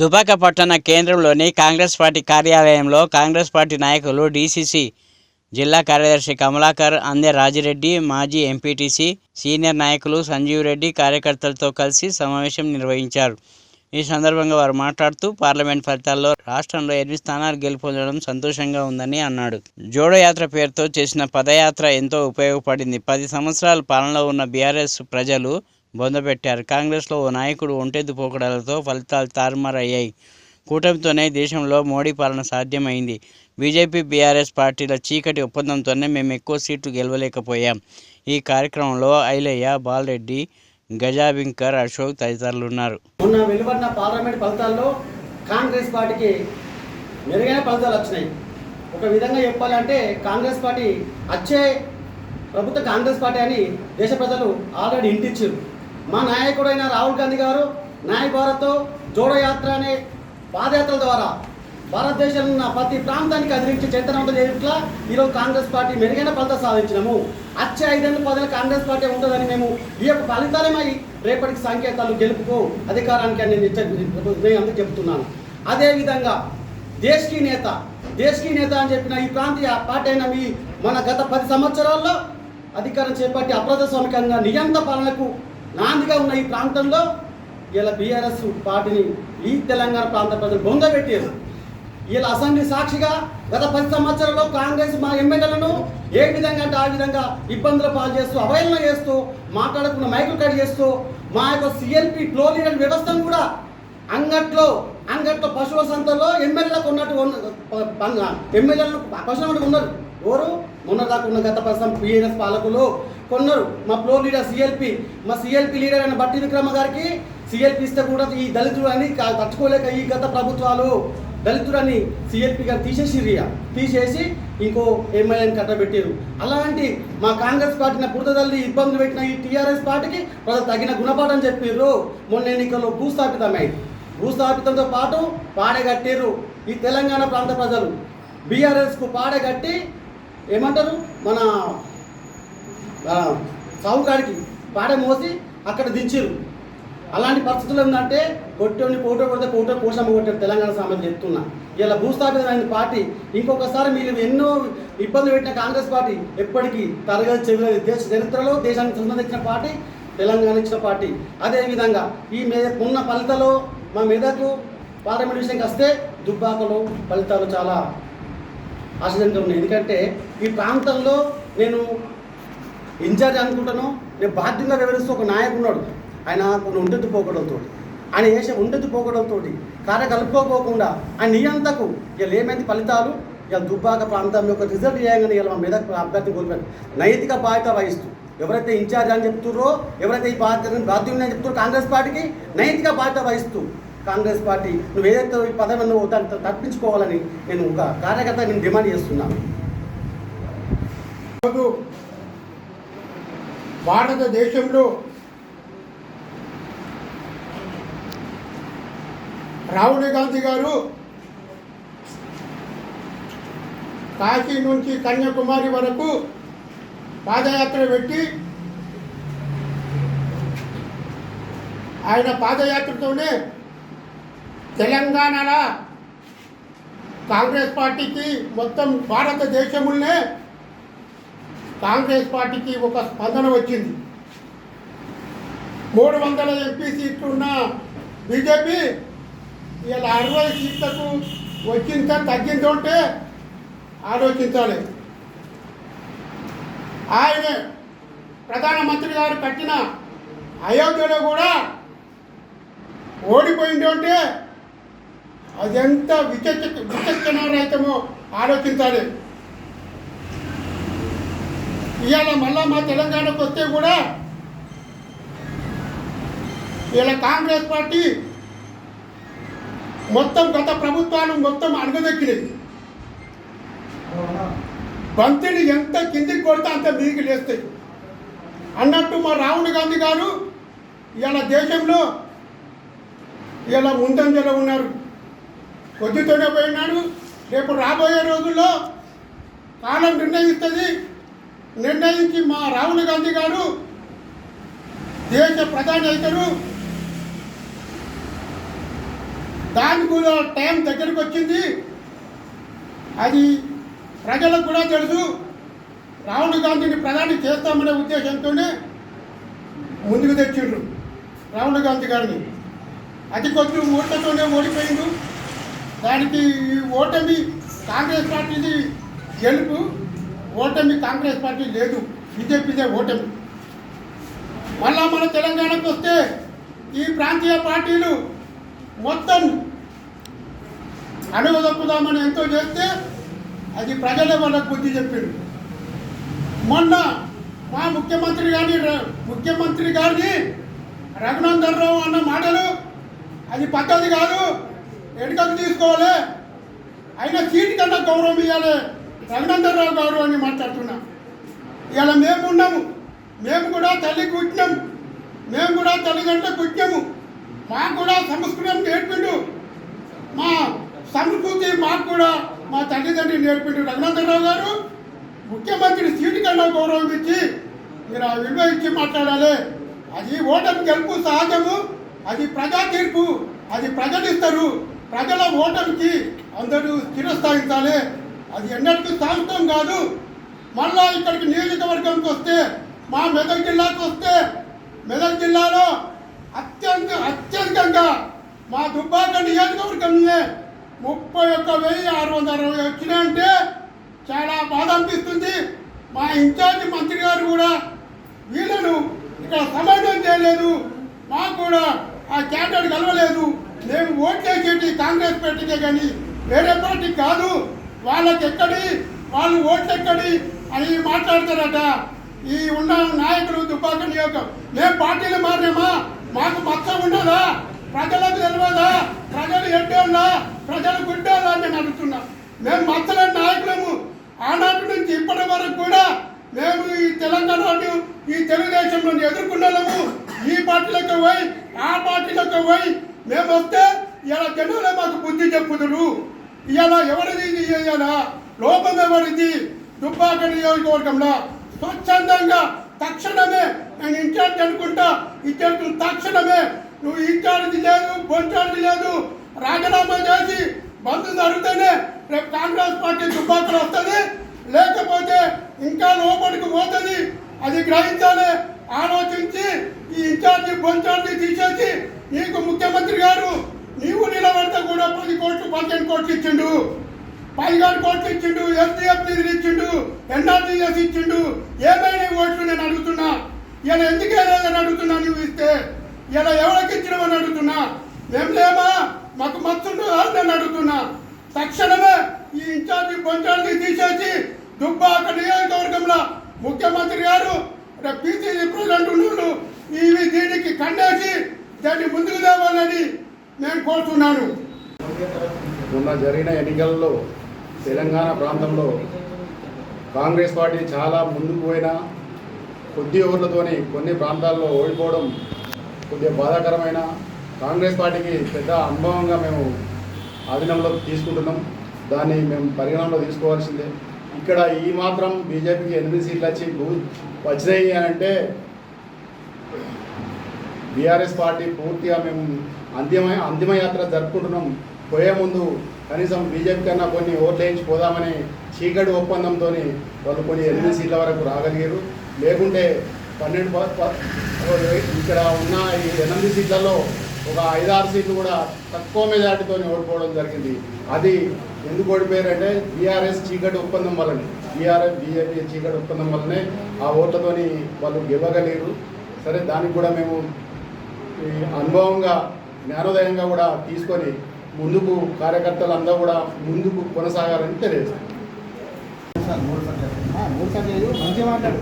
దుబాక పట్టణ కేంద్రంలోని కాంగ్రెస్ పార్టీ కార్యాలయంలో కాంగ్రెస్ పార్టీ నాయకులు డీసీసీ జిల్లా కార్యదర్శి కమలాకర్ అందె రాజిరెడ్డి మాజీ ఎంపీటీసీ సీనియర్ నాయకులు సంజీవ్ రెడ్డి కార్యకర్తలతో కలిసి సమావేశం నిర్వహించారు. ఈ సందర్భంగా వారు మాట్లాడుతూ పార్లమెంట్ ఫలితాల్లో రాష్ట్రంలో ఎనిమిది స్థానాలు గెలుపొందడం సంతోషంగా ఉందని అన్నాడు. జోడయాత్ర పేరుతో చేసిన పదయాత్ర ఎంతో ఉపయోగపడింది. పది సంవత్సరాల పాలనలో ఉన్న బీఆర్ఎస్ ప్రజలు బొందపెట్టారు కాంగ్రెస్లో ఓ నాయకుడు ఒంటెద్దు పోకడాలతో ఫలితాలు తారుమారయ్యాయి. కూటమితోనే దేశంలో మోడీ పాలన సాధ్యమైంది. బీజేపీ బీఆర్ఎస్ పార్టీల చీకటి ఒప్పందంతోనే మేము ఎక్కువ సీట్లు గెలవలేకపోయాం. ఈ కార్యక్రమంలో ఐలయ్య బాలరెడ్డి గజాబింకర్ అశోక్ తదితరులు ఉన్నారు మొన్న వెలువడిన పార్లమెంట్ ఫలితాల్లో కాంగ్రెస్ పార్టీకి మెరుగైన ఫలితాలు వచ్చినాయి. ఒక విధంగా చెప్పాలంటే కాంగ్రెస్ పార్టీ వచ్చే ప్రభుత్వ కాంగ్రెస్ పార్టీ అని దేశ ప్రజలు ఆల్రెడీ ఇంటిచ్చారు. మా నాయకుడైన రాహుల్ గాంధీ గారు న్యాయ భారత్ జోడో యాత్ర అనే పాదయాత్ర ద్వారా భారతదేశంలో ఉన్న ప్రతి ప్రాంతానికి అదిరించి చైతన్యవంతం చేయట్లా ఈరోజు కాంగ్రెస్ పార్టీ మెరుగైన ఫలితం సాధించినాము. వచ్చే ఐదేళ్ళు పదేళ్ళు కాంగ్రెస్ పార్టీ ఉంటుందని మేము ఈ యొక్క ఫలితాలమై రేపటికి సంకేతాలు గెలుపుకో అధికారానికి అని నేను అందుకు చెప్తున్నాను. అదేవిధంగా దేశీ నేత దేశీ నేత అని చెప్పిన ఈ ప్రాంతీయ పార్టీ అయిన మీ మన గత పది సంవత్సరాల్లో అధికారం చేపట్టి అప్రజాస్వామికంగా నియంత పాలనకు నాందిగా ఉన్న ఈ ప్రాంతంలో ఇలా బీఆర్ఎస్ పార్టీని ఈ తెలంగాణ ప్రాంత ప్రజలు బొందబెట్టారు వీళ్ళ అసెంబ్లీ సాక్షిగా గత పది సంవత్సరాల్లో కాంగ్రెస్ మా ఎమ్మెల్యేలను ఏ విధంగా అంటే ఆ విధంగా ఇబ్బందుల పాలు చేస్తూ అవహేళన చేస్తూ మాట్లాడకుండా మైకులు కట్ చేస్తూ మా యొక్క సిఎల్పి ఫ్లో లీడర్ వ్యవస్థను కూడా అంగట్లో అంగట్లో పశువుల సంతలో ఎమ్మెల్యేలకు ఉన్నట్టు ఉన్న ఎమ్మెల్యేలను పశువులు ఉన్నారు. ఎవరు? మొన్న దాకా ఉన్న గత ప్రస్తుతం పిఎన్ఎస్ పాలకులు. కొన్నారు మా ఫ్లో లీడర్ సిఎల్పి మా సిఎల్పి లీడర్ అయిన బట్టి విక్రమ గారికి సిఎల్పి ఇస్తే కూడా ఈ దళితుడు అని తట్టుకోలేక ఈ గత ప్రభుత్వాలు దళితుడని సిఎల్పి గారు తీసేసిరియా తీసేసి ఇంకో ఎమ్మెల్యేని కట్టబెట్టారు అలాంటి మా కాంగ్రెస్ పార్టీని బురదల్లి ఇబ్బందులు పెట్టిన ఈ టీఆర్ఎస్ పార్టీకి ప్రజలు తగిన గుణపాఠం చెప్పారు మొన్న ఎన్నికల్లో భూస్థాపితమైంది భూస్థాపితంతో పాటు పాడగట్టారు ఈ తెలంగాణ ప్రాంత ప్రజలు. బీఆర్ఎస్కు పాడగట్టి ఏమంటారు? మన ఆ, పాడ మోసి అక్కడ దించారు. అలాంటి పరిస్థితులు ఏంటంటే కొట్టోని ఫోటో కొడితే ఫోటో కోసమ్మ కొట్టారు తెలంగాణ సామాన్యం చెప్తున్నా. ఇలా భూస్థాపితమైన పార్టీ ఇంకొకసారి మీరు ఎన్నో ఇబ్బందులు పెట్టిన కాంగ్రెస్ పార్టీ ఎప్పటికీ తరగతి చెవిలేదు దేశ చరిత్రలో దేశానికి సంబంధించిన పార్టీ తెలంగాణ ఇచ్చిన పార్టీ. అదేవిధంగా ఈ మే ఉన్న ఫలితాలు మా మెదకు పార్లమెంట్ విషయంకి వస్తే దుబ్బాకలో ఫలితాలు చాలా ఆశ్చర్యంగా ఉన్నాయి ఎందుకంటే ఈ ప్రాంతంలో నేను ఇన్ఛార్జ్ అనుకుంటాను. నేను బాధ్యంగా వివరిస్తూ ఒక నాయకుడు ఉన్నాడు. ఆయన కొన్ని ఉండదు పోకడంతో. ఆయన వేసే ఉండదు పోకడంతో. కార్య కలుపుకోపోకుండా ఆయన నియంతకు ఇలా ఏమైంది ఫలితాలు. ఇలా దుబ్బాక ప్రాంతం యొక్క రిజల్ట్ చేయగానే ఇలా మా మీద అభ్యర్థి కోల్పోయారు. నైతిక బాధ్యత వహిస్తూ ఎవరైతే ఇన్ఛార్జ్ అని చెప్తున్నారో ఎవరైతే ఈ బాధ్యత బాధ్యుని అని చెప్తున్నారో కాంగ్రెస్ పార్టీకి నైతిక బాధ్యత వహిస్తూ కాంగ్రెస్ పార్టీ నువ్వు ఏదైతే ఈ పదవి నువ్వు దాన్ని తప్పించుకోవాలని నేను ఒక కార్యకర్త నేను డిమాండ్ చేస్తున్నాను భారతదేశంలో రాహుల్ గాంధీ గారు కాశీ నుంచి కన్యాకుమారి వరకు పాదయాత్ర పెట్టి ఆయన పాదయాత్రతోనే తెలంగాణలో కాంగ్రెస్ పార్టీకి మొత్తం భారతదేశంలోనే కాంగ్రెస్ పార్టీకి ఒక స్పందన వచ్చింది. మూడు వందల ఎంపీ సీట్లు ఉన్న బీజేపీ ఇలా అరవై సీట్లకు వచ్చింత తగ్గిందంటే ఆలోచించాలి. ఆయన ప్రధానమంత్రి గారు కట్టిన అయోధ్యలో కూడా ఓడిపోయింది ఉంటే అదెంత విచక్ష విచక్షణ ఆలోచించాలి. ఇవాళ మళ్ళా మా తెలంగాణకు వస్తే కూడా ఇలా కాంగ్రెస్ పార్టీ మొత్తం గత ప్రభుత్వాలు మొత్తం అణగదొక్కినది బంతిని ఎంత కిందికి కొడితే అంత మీదికి లేస్తాయి. అన్నట్టు మా రాహుల్ గాంధీ గారు ఇలా దేశంలో ఇలా ముందంజలో ఉన్నారు. కొద్దితోనే పోయినాడు. రేపు రాబోయే రోజుల్లో కాలం నిర్ణయిస్తుంది. నిర్ణయించి మా రాహుల్ గాంధీ గారు దేశ ప్రధాని అవుతారు. దానికి కూడా టైం దగ్గరికి వచ్చింది. అది ప్రజలకు కూడా తెలుసు. రాహుల్ గాంధీని ప్రధాని చేస్తామనే ఉద్దేశంతోనే ముందుకు తెచ్చిండ్రు రాహుల్ గాంధీ గారిని. అతి కొద్ది ఓట్లతోనే ఓడిపోయిండు. దానికి ఈ ఓటమి కాంగ్రెస్ పార్టీది గెలుపు ఓటమి కాంగ్రెస్ పార్టీ లేదు. బీజేపీదే ఓటమి. మళ్ళా మన తెలంగాణకు వస్తే ఈ ప్రాంతీయ పార్టీలు మొత్తం అణుగదొక్కుదామని ఎంతో చేస్తే అది ప్రజలే వాళ్ళకు బుద్ధి చెప్పిండు మొన్న మా ముఖ్యమంత్రి గారిని ర- ముఖ్యమంత్రి గారిని రఘునందన్ రావు అన్న మాటలు అది పద్ధతి కాదు. ఎడుకకు తీసుకోవాలి? అయినా సీటు కన్నా గౌరవం ఇవ్వాలి. రఘునందన్ గారు అని మాట్లాడుతున్నా. ఇవాళ మేము ఉన్నాము. మేము కూడా తల్లి కుట్టినాము మేము కూడా తల్లిదండ్రులు కుట్టాము మాకు కూడా సంస్కృతం నేర్పిండు. మా సంస్కృతి మాకు కూడా మా తల్లిదండ్రులు నేర్పిండు రఘునందనరావు గారు. ముఖ్యమంత్రి సీటు కన్నా గౌరవం ఇచ్చి మీరు ఆ విలువ ఇచ్చి మాట్లాడాలి. అది ఓటమి గెలుపు సహజము అది ప్రజా తీర్పు అది ప్రజలు ఇస్తారు ప్రజల ఓటమికి అందరూ స్థిరస్థాయించాలి. అది ఎన్నటికీ శాంతం కాదు. మళ్ళా ఇక్కడికి నియోజకవర్గంకి వస్తే మా మెదక్ జిల్లాకు వస్తే మెదక్ జిల్లాలో అత్యంత అత్యధికంగా మా దుబ్బాక నియోజకవర్గంలో ముప్పై ఒక్క వెయ్యి ఆరు వందల అరవై వచ్చినాయంటే చాలా బాధ అనిపిస్తుంది మా ఇన్ఛార్జ్ మంత్రి గారు కూడా వీళ్ళను ఇక్కడ సమన్వయం చేయలేదు. మాకు కూడా ఆ క్యాండిడేట్ కలవలేదు మేము ఓట్లేసేటి కాంగ్రెస్ పార్టీకే కానీ వేరే పార్టీ కాదు. వాళ్ళకి ఎక్కడి వాళ్ళు ఓట్లు ఎక్కడి అని మాట్లాడతారట. ఈ ఉన్న నాయకులు దుబ్బాక నియోజకం మేము పార్టీలు మారినామా? మాకు మచ్చ ఉండదా ప్రజలకు తెలియదా? ప్రజలు ఎడ్డోళ్ళా ప్రజలు గుడ్డోళ్ళా అని నేను అడుగుతున్నా. మేము మచ్చలేని నాయకులము. ఆనాటి నుంచి ఇప్పటి వరకు కూడా మేము ఈ తెలంగాణను ఈ తెలుగుదేశంలో ఎదుర్కొన్నాము ఈ పార్టీలకు పోయి ఆ పార్టీలకు పోయి మేము వస్తే ఇలా జనాలే మాకు బుద్ధి చెప్పుదురు. ఇలా ఎవరిది ఇలా లోపం ఎవరిది? దుబ్బాక నియోజకవర్గంలో స్వచ్ఛందంగా తక్షణమే నేను ఇన్ఛార్జ్ అనుకుంటా ఇచ్చేట్టు తక్షణమే నువ్వు ఇన్ఛార్జ్ లేదు బొంచార్జ్ లేదు. రాజీనామా చేసి బంధు జరుగుతూనే రేపు కాంగ్రెస్ పార్టీ దుబ్బాకలు వస్తుంది లేకపోతే ఇంకా లోపలికి పోతుంది. అది గ్రహించాలి ఆలోచించి ఇన్ఛార్జి బొంచార్జి తీసేసి నీకు ముఖ్యమంత్రి గారు నీవు నిలబడితే కూడా పది కోట్లు పదిహేను కోట్లు ఇచ్చిండు. పదిహేను కోట్లు ఇచ్చిండు ఎస్డిఎఫ్ నిధులు ఇచ్చిండు ఎన్ఆర్టీఎస్ ఇచ్చిండు. ఏమైనా ఓట్లు నేను అడుగుతున్నా? ఇలా ఎందుకు లేదని అడుగుతున్నా నువ్వు ఇస్తే? ఇలా ఎవరికి ఇచ్చినామని అడుగుతున్నా? మేము లేమా? మాకు మత్తుండు అని నేను అడుగుతున్నా. తక్షణమే ఈ ఇన్ఛార్జి బొంచార్జి తీసేసి దుబ్బాక నియోజకవర్గంలో ముఖ్యమంత్రి గారు పీసీసీ ప్రెసిడెంట్ ఉన్నోళ్ళు ఇవి దీనికి కండేసి దాన్ని ముందుకు తేవాలని నేను కోరుతున్నాను. మొన్న జరిగిన ఎన్నికల్లో తెలంగాణ ప్రాంతంలో కాంగ్రెస్ పార్టీ చాలా ముందుకు పోయినా కొద్ది ఓట్లతోని కొన్ని ప్రాంతాల్లో ఓడిపోవడం కొద్దిగా బాధాకరమైన కాంగ్రెస్ పార్టీకి పెద్ద అనుభవంగా మేము ఆధీనంలో తీసుకుంటున్నాం. దాన్ని మేము పరిగణనలో తీసుకోవాల్సిందే. ఇక్కడ ఈ మాత్రం బీజేపీకి ఎనిమిది సీట్లు వచ్చి వచ్చినాయి అని అంటే బీఆర్ఎస్ పార్టీ పూర్తిగా మేము అంతిమ అంతిమయాత్ర జరుపుకుంటున్నాం. పోయే ముందు కనీసం బీజేపీ కన్నా కొన్ని ఓట్లు వేయించి పోదామని చీకటి ఒప్పందంతో వాళ్ళు కొన్ని ఎనిమిది సీట్ల వరకు రాగలిగారు. లేకుంటే పన్నెండు ఇక్కడ ఉన్న ఈ ఎనిమిది సీట్లలో ఒక ఐదారు సీట్లు కూడా తక్కువ మెజార్టీతో ఓడిపోవడం జరిగింది. అది ఎందుకు ఓడిపోయారంటే బీఆర్ఎస్ చీకటి ఒప్పందం వల్లనే. బీఆర్ఎస్ బీజేపీ చీకటి ఒప్పందం వల్లనే ఆ ఓట్లతోని వాళ్ళు గెలవగలిగారు. సరే దానికి కూడా మేము ఈ అనుభవంగా జ్ఞానోదయంగా కూడా తీసుకొని ముందుకు కార్యకర్తలు అందరూ కూడా ముందుకు కొనసాగాలని తెలియజేస్తాం. సార్ మూడు సార్లు చెప్పండి. ఆ, మూడు సార్లు లేదు మంచిగా మాట్లాడు.